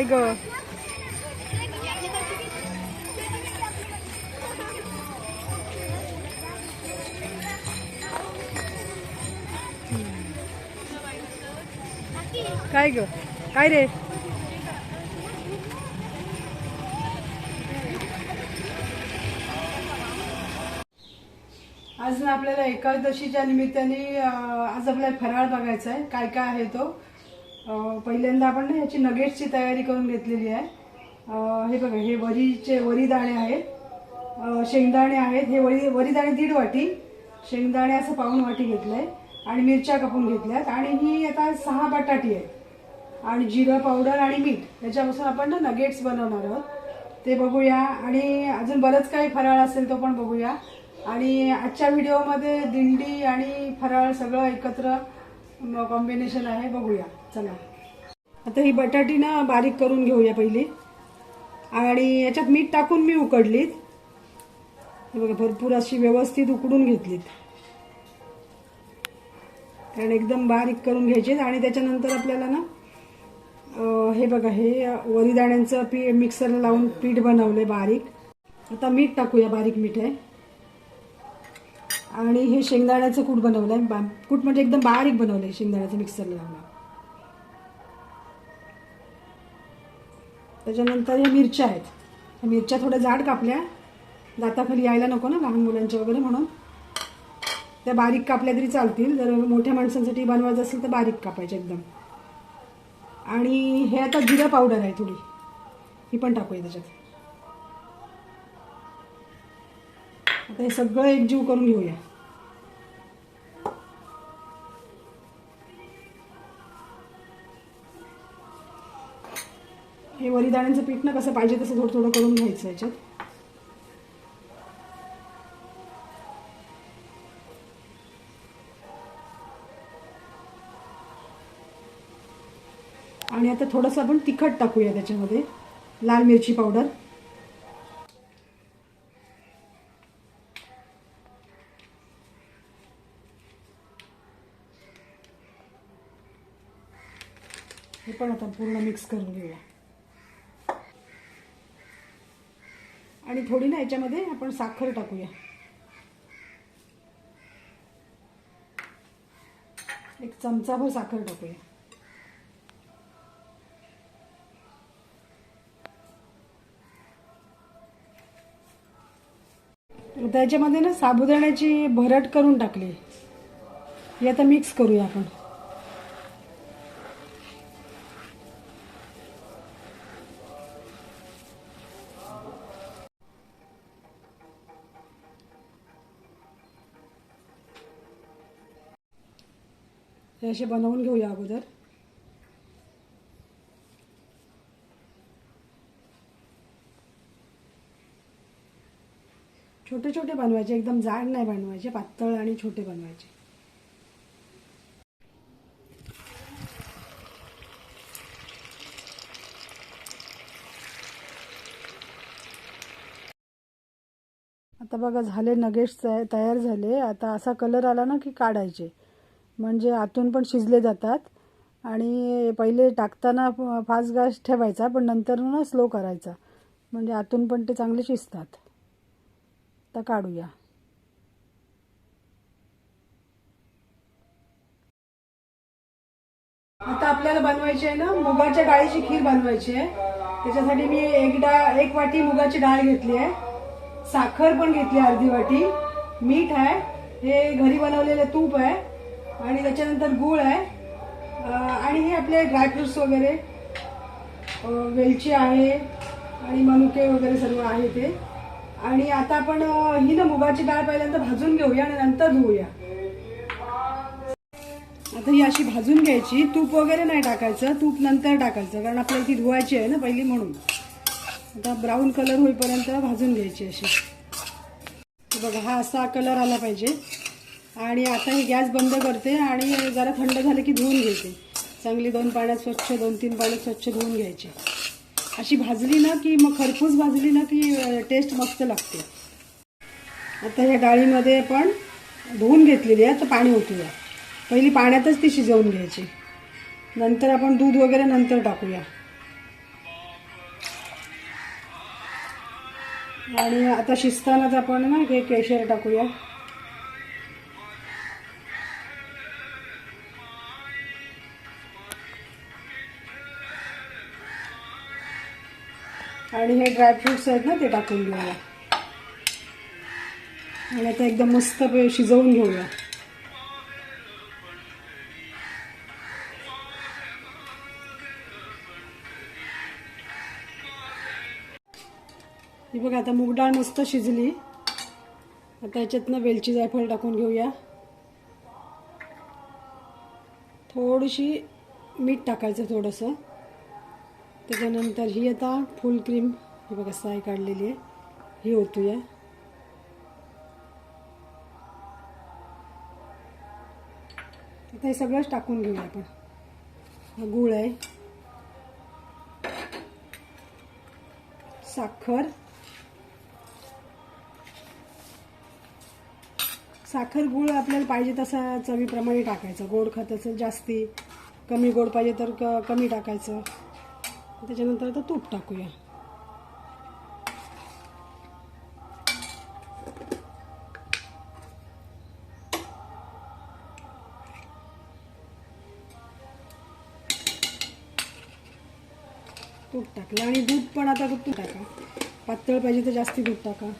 काय ग. काय ग? काय रे? आज ना आपल्याला एकादशीच्या निमित्ताने आज आपल्याला फराळ बघायचा आहे. काय काय आहे तो? पहिल्यांदा आपण ना ह्याची नगेट्सची तयारी करून घेतलेली आहे. हे बघा हे वरीचे वरीदाणे आहेत. शेंगदाणे आहेत. हे वरी वरीदाणे दीड वाटी. शेंगदाणे असं पाऊन वाटी घेतलं आहे आणि मिरच्या कापून घेतल्यात. आणि ही आता सहा बटाटी आहेत. आणि जिरं पावडर आणि मीठ याच्यापासून आपण ना नगेट्स बनवणार आहोत. ते बघूया. आणि अजून बरंच काही फराळ असेल तो पण बघूया. आणि आजच्या व्हिडिओमध्ये दिंडी आणि फराळ सगळं एकत्र कॉम्बिनेशन आहे. बघूया. चला. आता ही बटाटी ना बारीक करून घेऊया पहिली. आणि याच्यात मीठ टाकून मी उकडलीत. हे बघा भरपूर अशी व्यवस्थित उकडून घेतलीत. कारण एकदम बारीक करून घ्यायचे आणि त्याच्यानंतर आपल्याला ना हे बघा हे वरीदाण्यांचं पी मिक्सरला लावून पीठ बनवलंय बारीक. आता मीठ टाकूया बारीक मीठ आहे आणि हे शेंगदाण्याचं कूट बनवलंय. बा कूट म्हणजे एकदम बारीक बनवलंय शेंगदाण्याचं मिक्सरला लावून. त्याच्यानंतर या मिरच्या आहेत. मिरच्या थोड्या जाड कापल्या. दाताखाली यायला नको ना लहान मुलांच्या वगैरे म्हणून. त्या बारीक कापल्या तरी चालतील. जर मोठ्या माणसांसाठी बनवायचं असेल तर बारीक कापायचे एकदम. आणि हे आता जिरा पावडर आहे थोडी. ही पण टाकूया त्याच्यात. आता हे सगळं एकजीव करून घेऊया. हे वरीदाण्यांचं पीठ ना कसं पाहिजे तसं थोडं थोडं करून घ्यायचं याच्यात. आणि आता थोडंसं आपण तिखट टाकूया त्याच्यामध्ये. लाल मिरची पावडर. हे पण आता पूर्ण मिक्स करून घेऊया. आणि थोडी ना याच्यामध्ये आपण साखर टाकूया. एक चमचाभर साखर टाकूया. त्याच्यामध्ये ना साबुदाण्याची भरट करून टाकली. हे आता मिक्स करूया आपण. हे असे बनवून घेऊया अगोदर. छोटे छोटे बनवायचे एकदम जाड नाही बनवायचे पातळ आणि छोटे बनवायचे. आता बघा झाले नगेट्स तयार झाले. आता असा कलर आला ना की काढायचे. म्हणजे आतून पण शिजले जातात. आणि पहिले टाकताना फास्ट गॅस ठेवायचा पण नंतर ना स्लो करायचा. म्हणजे आतून पण ते चांगले शिजतात. आता काढूया. आता आपल्याला बनवायची आहे ना मुगाच्या डाळीची खीर बनवायची आहे. त्याच्यासाठी मी एक डाळ एक वाटी मुगाची डाळ घेतली आहे. साखर पण घेतली अर्धी वाटी. मीठ आहे. हे घरी बनवलेलं तूप आहे. आणि त्याच्यानंतर गूळ आहे. आणि हे आपले ड्रायफ्रुट्स वगैरे वेलची आहे आणि मनुके वगैरे सर्व आहे ते. आणि आता आपण ही ना मुगाची डाळ पहिल्यांदा भाजून घेऊया आणि नंतर धुवूया आता ही अशी भाजून घ्यायची. तूप वगैरे नाही टाकायचं. तूप नंतर टाकायचं. कारण आपल्याला ती धुवायची आहे ना पहिली म्हणून. आता ब्राऊन कलर होईपर्यंत भाजून घ्यायची अशी. बघा हा असा कलर आला पाहिजे. आणि आता हे गॅस बंद करते आणि जरा थंड झालं की धुवून घेते. चांगली दोन पाण्यात स्वच्छ दोन तीन पाण्यात स्वच्छ धुवून घ्यायची. अशी भाजली ना की मग खरपूस भाजली ना की टेस्ट मस्त लागते. आता या डाळीमध्ये आपण धुवून घेतलेली आहे तर पाणी ओतूया. पहिली पाण्यातच ती शिजवून घ्यायची. नंतर आपण दूध वगैरे नंतर टाकूया. आणि आता शिजतानाच आपण ना हे केशर टाकूया. आणि हे ड्रायफ्रुट्स आहेत ना ते टाकून घेऊया. आणि आता एकदम मस्त पे- शिजवून घेऊया. ही बघा आता मूग डाळ मस्त शिजली. आता याच्यातनं वेलची जायफळ टाकून घेऊया. थोडीशी मीठ टाकायचं थोडंसं. त्याच्यानंतर ही आता फुल क्रीम ही बघा साय काढलेली आहे. ही ओतूया. आता हे सगळंच टाकून घेऊया आपण. हा गूळ आहे. साखर. साखर गुळ आपल्याला पाहिजे तसा चवीप्रमाणे टाकायचं. गोड खात असेल जास्ती कमी गोड पाहिजे तर क कमी टाकायचं. त्याच्यानंतर आता तूप टाकूया. तूप टाकलं आणि दूध पण आता तूप टाका. पातळ पाहिजे तर जास्ती दूध टाका.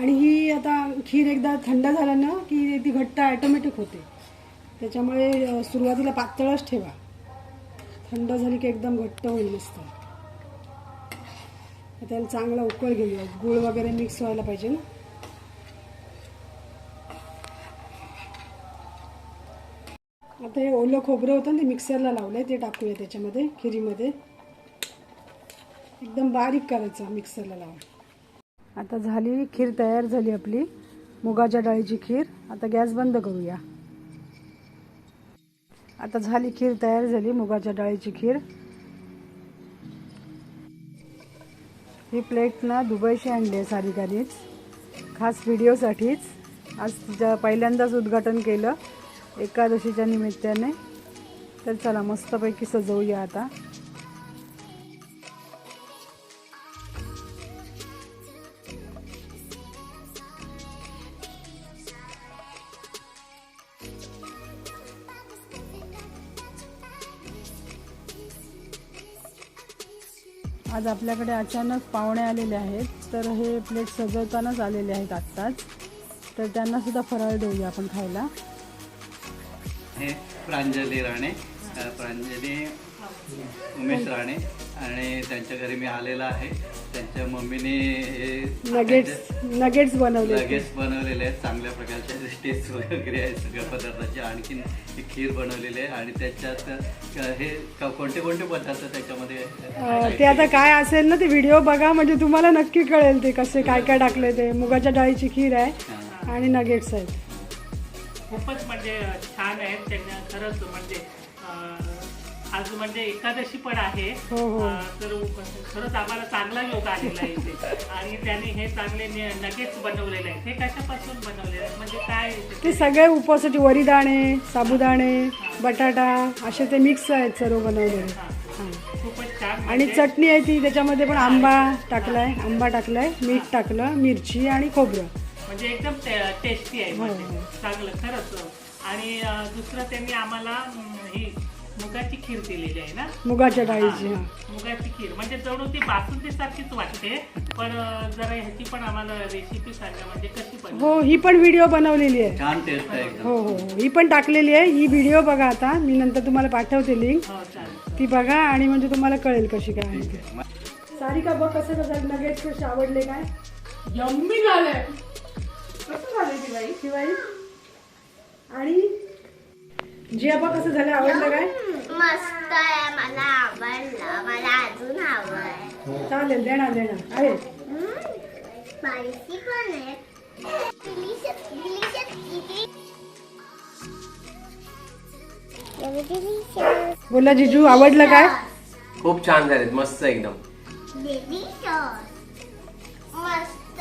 आणि ही आता खीर एकदा थंड झालं ना की ती घट्ट ॲटोमॅटिक होते. त्याच्यामुळे सुरुवातीला पातळच ठेवा. थंड झाली की एकदम घट्ट होईल मस्त त्याला चांगला उकळ घेऊया गूळ वगैरे मिक्स व्हायला पाहिजे ना. आता हे ओलं खोबरं होतं ना ते मिक्सरला लावलंय ते टाकूया त्याच्यामध्ये खिरीमध्ये. एकदम बारीक करायचं मिक्सरला लावून. आता झाली खीर तयार झाली आपली. मुगाच्या डाळीची खीर. आता गॅस बंद करूया. आता झाली खीर तयार झाली मुगाच्या डाळीची खीर. ही प्लेट ना दुबईशी आणली आहे सारिकानीच खास व्हिडिओसाठीच. आज तिच्या पहिल्यांदाच उद्घाटन केलं एकादशीच्या निमित्ताने. तर चला मस्तपैकी सजवूया आता. आज आपल्याकडे अचानक पाहुणे आलेले आहेत. तर हे प्लेट सजवतानाच आलेले आहेत आत्ताच. तर त्यांना सुद्धा फराळ देऊया आपण खायला. हे प्रांजली राणे प्रांजली उमेश राणे. आणि त्यांच्या घरी मी आलेला आहे. त्यांच्या मम्मीने हे नगेट्स नगेट्स बनवले लगेच बनवलेले आहेत. चांगल्या प्रकारचे टेस्ट वगैरे आहे सगळ्या पदार्थाचे आणखीन ही खीर बनवलेली आहे. आणि त्याच्यात हे कोणते कोणते पदार्थ त्याच्यामध्ये ते आता काय असेल ना ते व्हिडिओ बघा. म्हणजे तुम्हाला नक्की कळेल ते कसे काय काय टाकले ते. मुगाच्या डाळीची खीर आहे आणि नगेट्स आहेत. खूपच म्हणजे छान आहेत. त्यांना खरंच म्हणजे आज म्हणजे एकादशी पण आहे. हो, हो. अं, तर खरंच आम्हाला चांगला योग आलेला आहे इथे. आणि त्यांनी हे चांगले नगेट्स बनवलेले आहेत. हे कशापासून बनवलेले आहेत? म्हणजे काय ते? सगळे उपवासाचे वरीदाणे साबुदाणे बटाटा असे ते मिक्स आहेत सर्व बनवलेले. हां. खूपच छान आणि चटणी आहे ती त्याच्यामध्ये पण आंबा टाकलाय आंबा टाकलाय मीठ टाकलं मिरची आणि खोबरं. म्हणजे एकदम टेस्टी आहे म्हणजे हो, हो. चांगलं खरंच. आणि अं, दुसरं त्यांनी आम्हाला अं, ही मुगाची खीर दिलेली आहे ना? मुगाच्या डाळीची हां. मुगाची खीर. म्हणजे जणू ती बासुंदी सारखीच वाटते पण अं, जरा ह्याची पण आम्हाला रेसिपी सांगा म्हणजे कशी पण हो ही पण व्हिडिओ बनवलेली आहे. छान टेस्ट आहे एकदम. हो हो हो. ही पण टाकलेली आहे. ही व्हिडिओ बघा आता. मी नंतर तुम्हाला पाठवते लिंक हो चालेल. ती बघा आणि म्हणजे तुम्हाला कळेल कशी काय आहे. ते सारिका बघ कसं कसं नगेट्स कसे आवडले काय? यम्मी झालंय कसं झाले शिवाई शिवाई आणि जिया बघ कसं झालं आवडलं काय? मस्त आहे मला आवडलं. मला अजून आवड चालेल देणार देणार. आहे. स्पायसी पण आहे. डिलिशियस डिलिशियस किती delicious. बोला जिजू आवडलं काय? खूप छान झालेत मस्त एकदम. मस्त